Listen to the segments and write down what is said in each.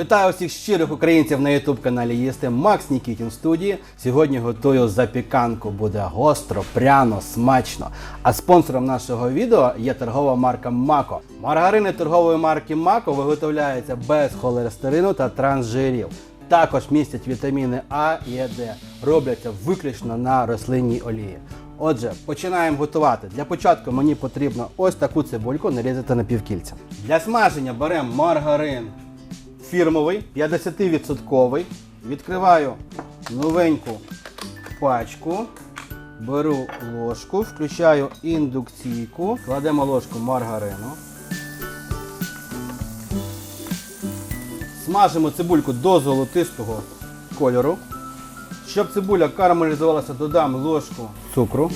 Вітаю всіх щирих українців на youtube каналі Їсти. Макс Нікітін студії. Сьогодні готую запіканку. Буде гостро, пряно, смачно. А спонсором нашого відео є торгова марка Мако. Маргарини торгової марки Мако виготовляються без холестерину та трансжирів. Також містять вітаміни А і Д. Робляться виключно на рослинній олії. Отже, починаємо готувати. Для початку мені потрібно ось таку цибульку нарізати на півкільця. Для смаження беремо маргарин фірмовий, 50%. Відкриваю новеньку пачку. Беру ложку, включаю індукційку, кладемо ложку маргарину. Смажимо цибульку до золотистого кольору. Щоб цибуля карамелізувалася, додам ложку цукру.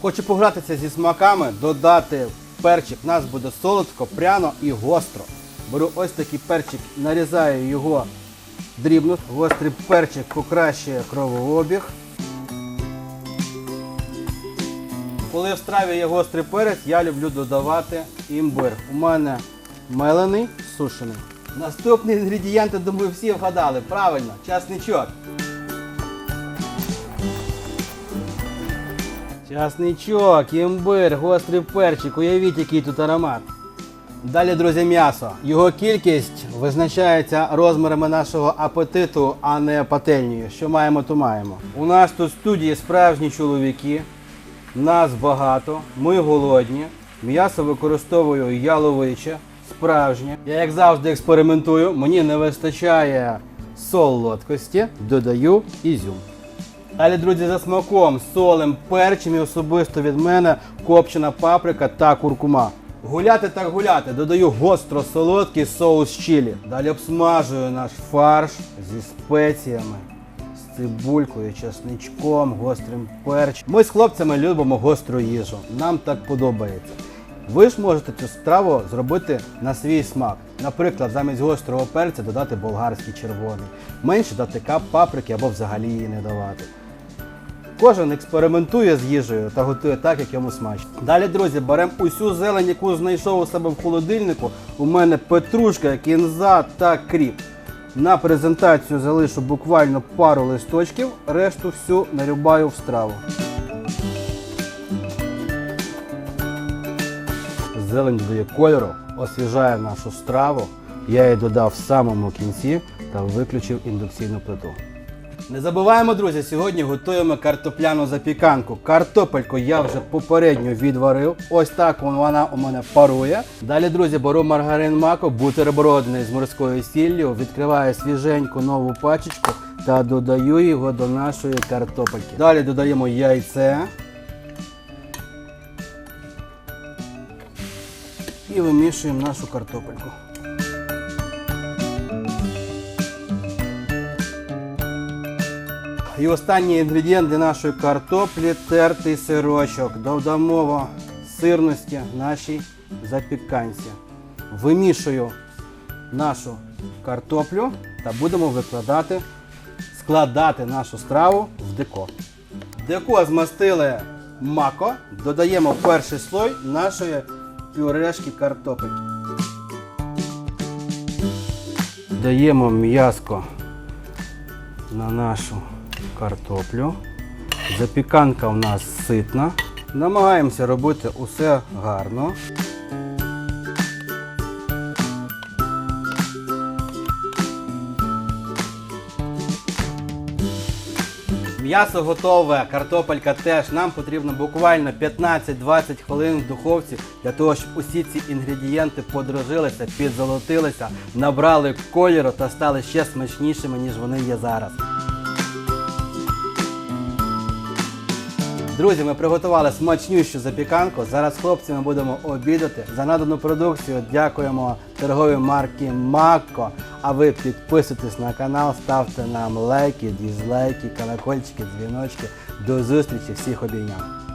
Хочу погратися зі смаками, додати перчик. У нас буде солодко, пряно і гостро. Беру ось такий перчик, нарізаю його дрібно. Гострий перчик покращує кровообіг. Коли в страві є гострий перець, я люблю додавати імбир. У мене мелений, сушений. Наступні інгредієнти, думаю, всі вгадали. Правильно, часничок. Часничок, імбир, гострий перчик. Уявіть, який тут аромат. Далі, друзі, м'ясо. Його кількість визначається розмірами нашого апетиту, а не пательнею. Що маємо, то маємо. У нас тут в студії справжні чоловіки. Нас багато, ми голодні. М'ясо використовую яловиче, справжнє. Я, як завжди, експериментую. Мені не вистачає солодкості, додаю ізюм. Далі, друзі, за смаком, солем, перчим і особисто від мене копчена паприка та куркума. Гуляти так гуляти, додаю гостро солодкий соус чилі. Далі обсмажую наш фарш зі спеціями, з цибулькою, чесничком, гострим перчем. Ми з хлопцями любимо гостру їжу. Нам так подобається. Ви ж можете цю страву зробити на свій смак. Наприклад, замість гострого перця додати болгарський червоний, менше дати кап паприки або взагалі її не давати. Кожен експериментує з їжею та готує так, як йому смачно. Далі, друзі, беремо усю зелень, яку знайшов у себе в холодильнику. У мене петрушка, кінза та кріп. На презентацію залишу буквально пару листочків, решту всю нарюбаю в страву. Зелень додає кольору, освіжає нашу страву. Я її додав в самому кінці та виключив індукційну плиту. Не забуваємо, друзі, сьогодні готуємо картопляну запіканку. Картопельку я вже попередньо відварив. Ось так вона у мене парує. Далі, друзі, беру маргарин мако, бутербродний з морською сіллю, відкриваю свіженьку нову пачечку та додаю його до нашої картопельки. Далі додаємо яйце. І вимішуємо нашу картопельку. І останній інгредієнт для нашої картоплі тертий сирочок. Додамо сирності нашій запіканці. Вимішую нашу картоплю та будемо викладати, складати нашу страву в деко. Деко змастили мако, додаємо перший слой нашої пюрешки картопель. Даємо м'яско на нашу картоплю. Запіканка у нас ситна. Намагаємося робити усе гарно. М'ясо готове, картопелька теж. Нам потрібно буквально 15-20 хвилин в духовці для того, щоб усі ці інгредієнти подружилися, підзолотилися, набрали кольору та стали ще смачнішими, ніж вони є зараз. Друзі, ми приготували смачнющу запіканку. Зараз з хлопцями будемо обідати. За надану продукцію дякуємо торговій марки Макко. А ви підписуйтесь на канал, ставте нам лайки, дізлайки, колокольчики, дзвіночки. До зустрічі, всіх обійняв.